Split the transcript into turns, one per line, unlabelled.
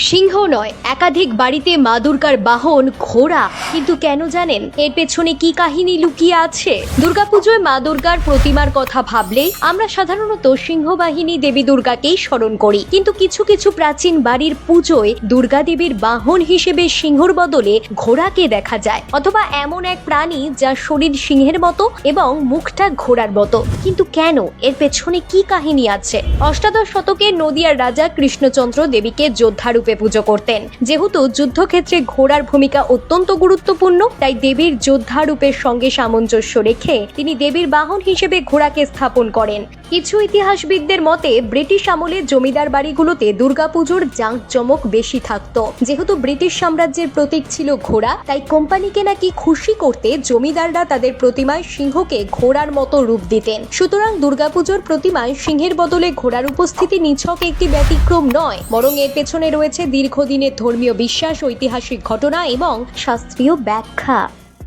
সিংহ নয়, একাধিক বাড়িতে মা দুর্গার বাহন, ঘোড়া। কিন্তু কেন জানেন, এর পেছনে কি কাহিনী লুকিয়ে আছে? দুর্গাপুজোয় মা দুর্গার প্রতিমার কথা ভাবলে, আমরা সাধারণত সিংহবাহিনী দেবী দুর্গাকেই স্মরণ করি। কিন্তু কিছু কিছু প্রাচীন বাড়ির পুজোয় দুর্গা দেবীর বাহন হিসেবে সিংহর বদলে ঘোড়াকে দেখা যায়। অথবা এমন এক প্রাণী যা শরীর সিংহের মতো এবং মুখটা ঘোড়ার মতো। কিন্তু কেন? এর পেছনে কি কাহিনী আছে? অষ্টাদশ শতকে নদিয়ার রাজা কৃষ্ণচন্দ্র দেবীকে যোদ্ধা রূপে পুজো করতেন। যেহেতু যুদ্ধক্ষেত্রে ঘোড়ার ভূমিকা অত্যন্ত গুরুত্বপূর্ণ, তাই দেবীর যোদ্ধা রূপের সঙ্গে সামঞ্জস্য রেখে তিনি দেবীর বাহন হিসেবে ঘোড়াকে স্থাপন করেন। কিছু ইতিহাসবিদদের মতে, ব্রিটিশ আমলে জমিদার বাড়িগুলোতে দুর্গাপুজোর জাঁকজমক বেশি থাকতো। যেহেতু ব্রিটিশ সাম্রাজ্যের প্রতীক ছিল ঘোড়া, তাই কোম্পানিকে নাকি খুশি করতে জমিদাররা তাদের প্রতিমায় সিংহকে ঘোড়ার মতো রূপ দিতেন। সুতরাং দুর্গাপুজোর প্রতিমায় সিংহের বদলে ঘোড়ার উপস্থিতি নিছক একটি ব্যতিক্রম নয়, বরং এর পেছনে রয়েছে দীর্ঘদিনের ধর্মীয় বিশ্বাস ঐতিহাসিক ঘটনা এবং শাস্ত্রীয় ব্যাখ্যা।